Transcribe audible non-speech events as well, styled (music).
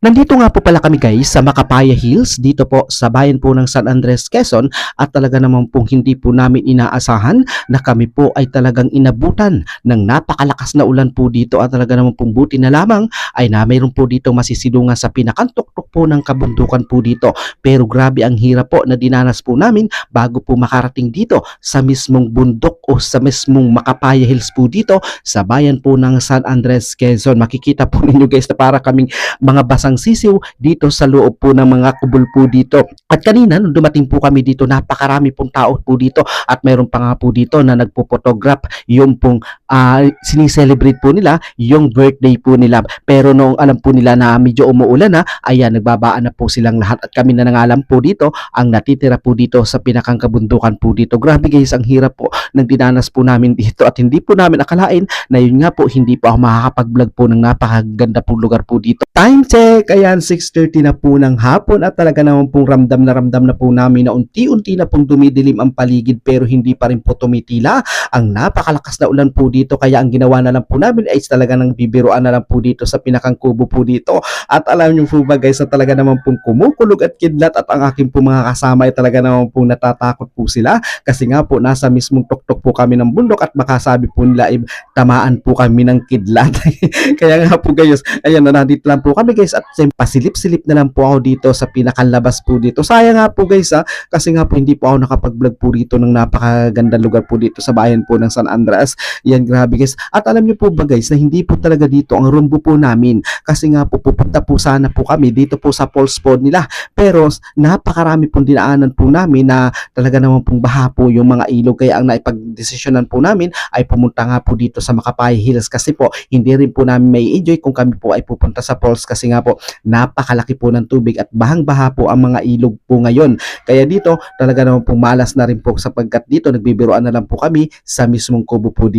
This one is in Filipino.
Nandito nga po pala kami guys sa Macapaya Hills dito po sa bayan po ng San Andres, Quezon. At talaga naman pong hindi po namin inaasahan na kami po ay talagang inabutan ng napakalakas na ulan po dito. At talaga naman pong buti na lamang ay na mayroon po dito masisilungan sa pinakantuktok po ng kabundukan po dito. Pero grabe ang hirap po na dinanas po namin bago po makarating dito sa mismong bundok o sa mismong Macapaya Hills po dito sa bayan po ng San Andres, Quezon. Makikita po (laughs) ninyo guys na para kaming mga basang sisiw dito sa loob po ng mga kubol po dito. At kanina nung dumating po kami dito, napakarami pong tao po dito at mayroon pa nga po dito na nagpo-photograph yung pong ah, siniselebrate po nila yung birthday po nila. Pero nung alam po nila na medyo umuulan na, ayan, nagbabaan na po silang lahat at kami na nangalam po dito ang natitira po dito sa pinakang kabundukan po dito. Grabe guys, ang hirap po ng dinanas po namin dito at hindi po namin akalain na yun nga po, hindi po ako makakapag-vlog po ng napakaganda pong lugar po dito. Time check! Ayan, 6.30 na po ng hapon at talaga naman pong ramdam na ramdam na po namin na unti-unti na pong dumidilim ang paligid pero hindi pa rin po tumitila ang napakalakas na ulan po dito kaya ang ginawa na lang po namin ay talaga nang bibiruan na lang po dito sa pinakang kubo po dito. At alam niyo po ba guys na talaga naman pong kumukulog at kidlat at ang aking po mga kasama ay talaga naman pong natatakot po sila. Kasi nga po nasa mismong tuktok po kami ng bundok at baka sabi po nila ay tamaan po kami ng kidlat. (laughs) Kaya nga po guys ayan na nandito lang po kami guys. At pasilip-silip na lang po ako dito sa pinakalabas po dito. Sayang nga po guys ha kasi nga po hindi po ako nakapag-vlog po dito ng napakagandang lugar po dito sa bayan po ng San Andreas yan grabe guys. At alam niyo po ba guys na hindi po talaga dito ang rumbo po namin? Kasi nga po pupunta po sana po kami dito po sa falls po nila. Pero napakarami pong dinaanan po namin na talaga naman pong baha po yung mga ilog. Kaya ang naipagdesisyonan po namin ay pumunta nga po dito sa Macapay Hills. Kasi po hindi rin po namin may enjoy kung kami po ay pupunta sa falls. Kasi nga po napakalaki po ng tubig at bahang-baha po ang mga ilog po ngayon. Kaya dito talaga naman pong malas na rin po sapagkat dito nagbibiroan na lang po kami sa mismong kubo po dito.